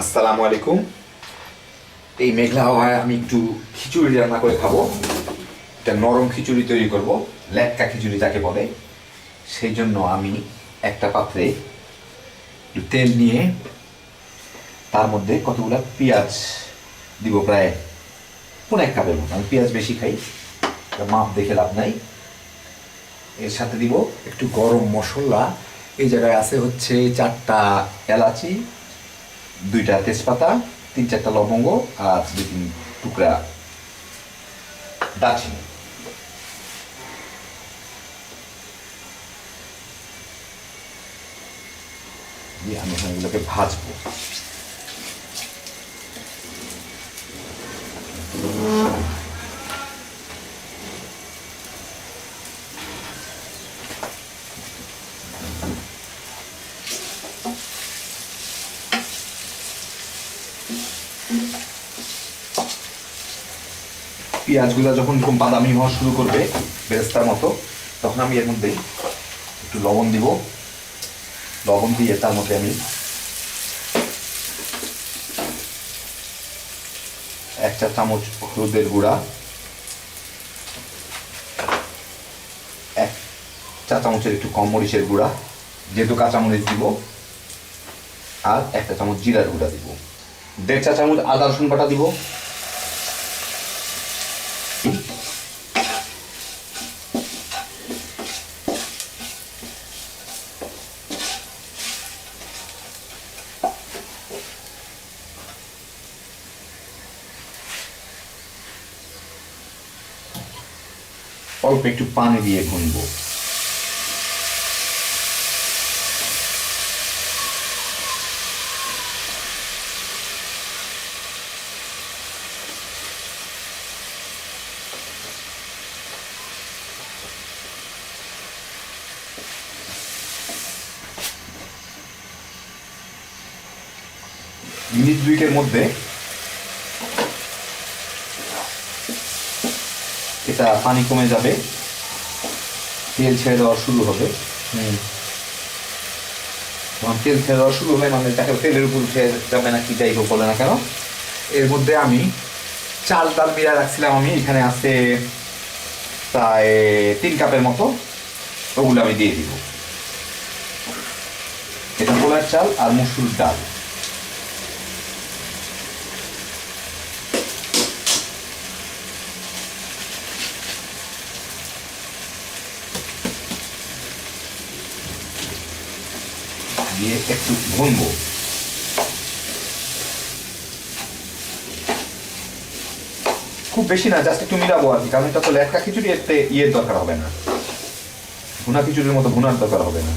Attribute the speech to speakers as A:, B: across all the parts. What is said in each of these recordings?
A: আসসালামু আলাইকুম। এই মেঘলা হাওয়ায় আমি একটু খিচুড়ি রান্না করে খাব। একটা নরম খিচুড়ি তৈরি করব, লেটকা খিচুড়ি যাকে বলে। সেই জন্য আমি একটা পাত্রে তেল নিয়ে তার মধ্যে কতগুলো পেঁয়াজ দিব, প্রায় কোন এক কাপের মতো আমি পেঁয়াজ বেশি খাই মাপ দেখে লাভ নাই। এর সাথে দিব একটু গরম মশলা। এই জায়গায় আছে হচ্ছে চারটা এলাচি দুইটা তেজপাতা তিন চারটা লবঙ্গ আর দুই তিন টুকরা দারচিনি। দিয়ে আমি এগুলোকে ভাজবো। পেঁয়াজগুলো যখন এরকম বাদামি হওয়া শুরু করবে, বেরেস্তার মতো, তখন আমি এর মধ্যে একটু লবণ দিব। লবণ দিয়ে তার মধ্যে আমি এক চা চামচ হলুদের গুঁড়া, এক চা চামচের একটু কম মরিচের গুঁড়া, যেহেতু কাঁচামরিচ দিব, আর একটা চামচ জিরার গুঁড়া দিব। দেড় চা চামচ আদা রসুন বাটা দিব। অল্প একটু পানি দিয়ে ভুনবো মিনিট দুইকের মধ্যে এটা পানি কমে যাবে তেল ছেড়ে দেওয়া শুরু হবে। হুম। যখন তেল ছেড়ে দেওয়া শুরু হবে মানে তাকে তেলের উপর উঠে যাবে না কি যাই হোক বলে না কেন। এর মধ্যে আমি চাল ডাল মিলা রাখছিলাম আমি এখানে আছে প্রায় তিন কাপের মতো। ওগুলো আমি দিয়ে দিব। এটা পোলার চাল আর মুসুর ডাল। দিয়ে একটু ভুনবো খুব বেশি না জাস্ট একটু মিলাবো আর কি, কারণ এটা তো লেটকা খিচুড়ি, এতে ইয়ের দরকার হবে না। ভুনা খিচুড়ির মতো ভুনার দরকার হবে না।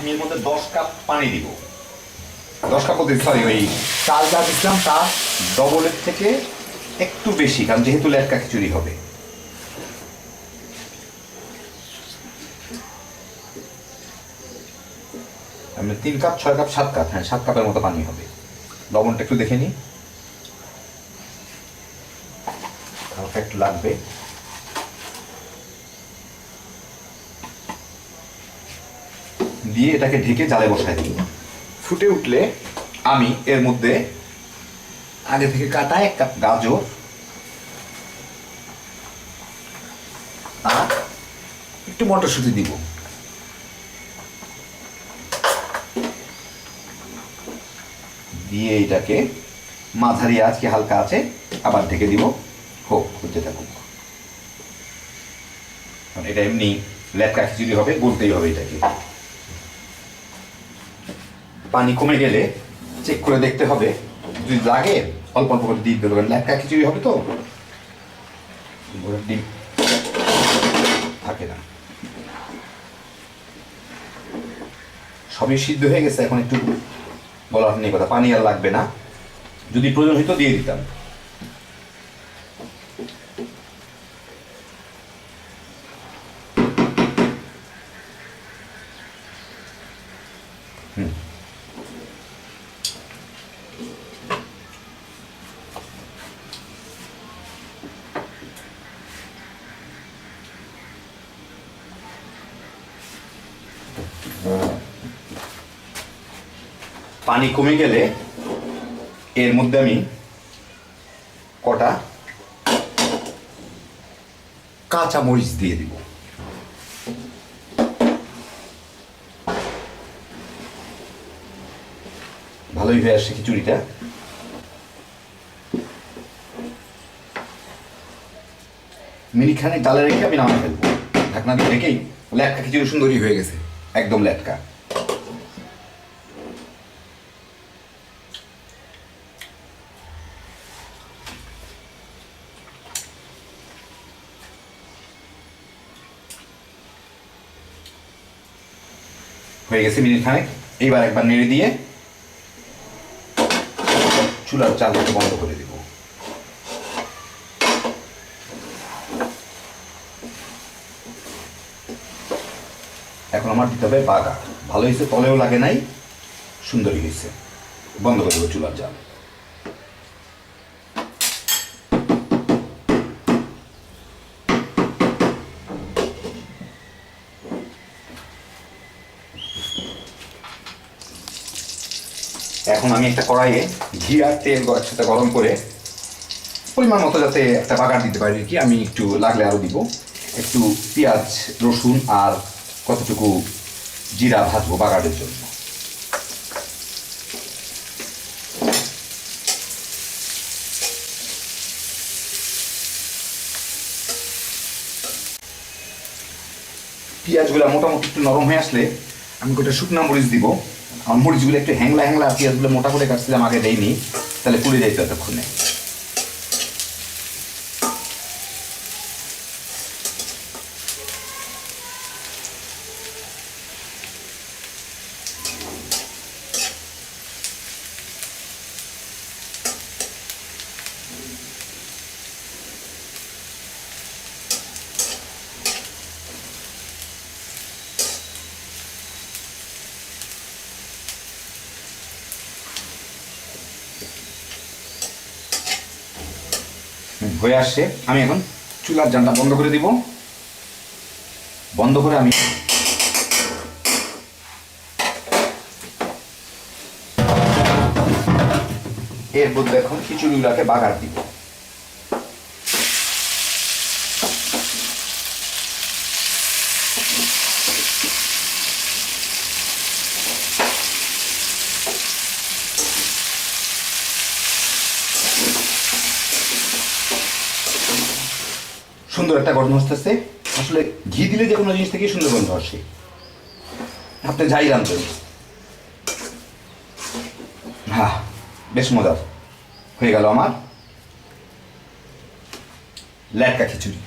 A: আমি এর মধ্যে দশ কাপ পানি দিব। দশ কাপ বলতে সরি ওই চাল যা দিচ্ছিলাম তার ডবলের থেকে একটু বেশি, কারণ যেহেতু লেটকা খিচুড়ি হবে। আমি তিন কাপ, ছয় কাপ, সাত কাপ হ্যাঁ সাত কাপের মতো পানি হবে। লবণটা একটু দেখে নিই হালকা একটু লাগবে। দিয়ে এটাকে ঢেকে জালে বসাই দিই ফুটে উঠলে আমি এর মধ্যে আগে থেকে কাটা এক কাপ গাজর আর একটু মটরশুঁটি দিব। দিয়ে এটাকে মাঝারি আজকে হালকা আছে আবার ঢেকে দিব। হোক, হতে থাকুক। এটা এমনি লেটকা খিচুড়ি হবে, বলতেই হবে এটাকে। পানি কমে গেলে চেক করে দেখতে হবে। যদি লাগে, অল্প অল্প করে ডিম দেবেন লেটকা খিচুড়ি হবে তো? ডিম থাকে না। সবই সিদ্ধ হয়ে গেছে, এখন একটু বলার নেই কথা। পানি আর লাগবে না। যদি প্রয়োজন হইতো দিয়ে দিতাম। হুম। পানি কমে গেলে এর মধ্যে আমি কটা কাঁচা মরিচ দিয়ে দিব। ভালোই হয়ে আসছে খিচুড়িটা। মিনিখানে ডালে রেখে আমি নামে ফেলব। ঢাকনা দিয়ে রেখেই ল্যাটকা খিচুড়ি সুন্দরই হয়ে গেছে, একদম ল্যাটকা। হয়ে গেছে মিনিট খানেক। এইবার একবার নেড়ে দিয়ে চুলার চালটাকে বন্ধ করে দিব। এখন আমার দিতে হবে বাগা ভালো হয়েছে, তলেও লাগে নাই, সুন্দরই হয়েছে। বন্ধ করে দেবো চুলার জাল। এখন আমি একটা কড়াইয়ে ঘি আর তেল একসাথে গরম করে পরিমাণ মতো যাতে একটা বাগার দিতে পারি কি, আমি একটু লাগলে আরও দিব। একটু পেঁয়াজ, রসুন আর কতটুকু জিরা ভাজবো বাগারের জন্য। পেঁয়াজগুলো মোটামুটি একটু নরম হয়ে আসলে আমি গোটা শুকনা মরিচ দিব। মরিচগুলো একটু হ্যাংলা হ্যাংলা পেঁয়াজগুলো মোটা করে কাটছিলাম আগে দেয়নি তাহলে পুড়ে যাইতো এতক্ষণে। হয়ে আসছে, আমি এখন চুলার জানটা বন্ধ করে দিব। বন্ধ করে আমি এর মধ্যে এখন খিচুড়িগুলাকে বাগার দিব। সুন্দর একটা গন্ধ আসতেছে আসলে ঘি দিলে যে কোনো জিনিস থেকে সুন্দর গন্ধ আসে। আপনি যাই রান্ধবেন হ্যাঁ বেশ মজার। হয়ে গেল আমার ল্যাটকা খিচুড়ি।